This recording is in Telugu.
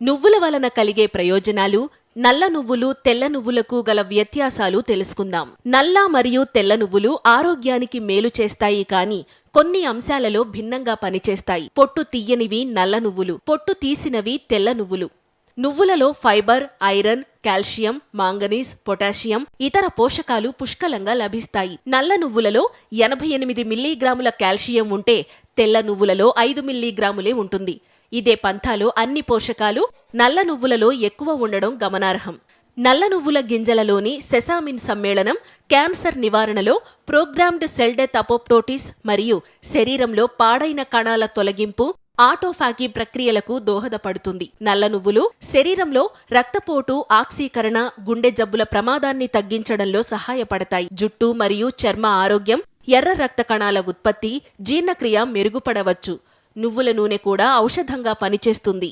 నువ్వుల వలన కలిగే ప్రయోజనాలు నల్ల నువ్వులు తెల్ల నువ్వులకు గల వ్యత్యాసాలు తెలుసుకుందాం. నల్ల మరియు తెల్ల నువ్వులు ఆరోగ్యానికి మేలు చేస్తాయి కానీ కొన్ని అంశాలలో భిన్నంగా పనిచేస్తాయి. పొట్టు తీయనివి నల్ల నువ్వులు పొట్టు తీసినవి తెల్ల నువ్వులు. నువ్వులలో fibre iron calcium manganese potassium ఇతర పోషకాలు పుష్కలంగా లభిస్తాయి. నల్ల నువ్వులలో ఎనభై ఎనిమిది మిల్లీగ్రాముల కాల్షియం ఉంటే తెల్ల నువ్వులలో ఐదు మిల్లీగ్రాములే ఉంటుంది. ఇదే పంథాలో అన్ని పోషకాలు నల్ల నువ్వులలో ఎక్కువ ఉండడం గమనార్హం. నల్ల నువ్వుల గింజలలోని సెసామిన్ సమ్మేళనం క్యాన్సర్ నివారణలో ప్రోగ్రామ్డ్ సెల్ డెత్ అపోప్టోటిస్ మరియు శరీరంలో పాడైన కణాల తొలగింపు ఆటోఫాకీ ప్రక్రియలకు దోహదపడుతుంది. నల్ల నువ్వులు శరీరంలో రక్తపోటు ఆక్సీకరణ గుండె జబ్బుల ప్రమాదాన్ని తగ్గించడంలో సహాయపడతాయి. జుట్టు మరియు చర్మ ఆరోగ్యం ఎర్ర రక్త కణాల ఉత్పత్తి జీర్ణక్రియ మెరుగుపడవచ్చు. నువ్వుల నూనె కూడా ఔషధంగా పనిచేస్తుంది.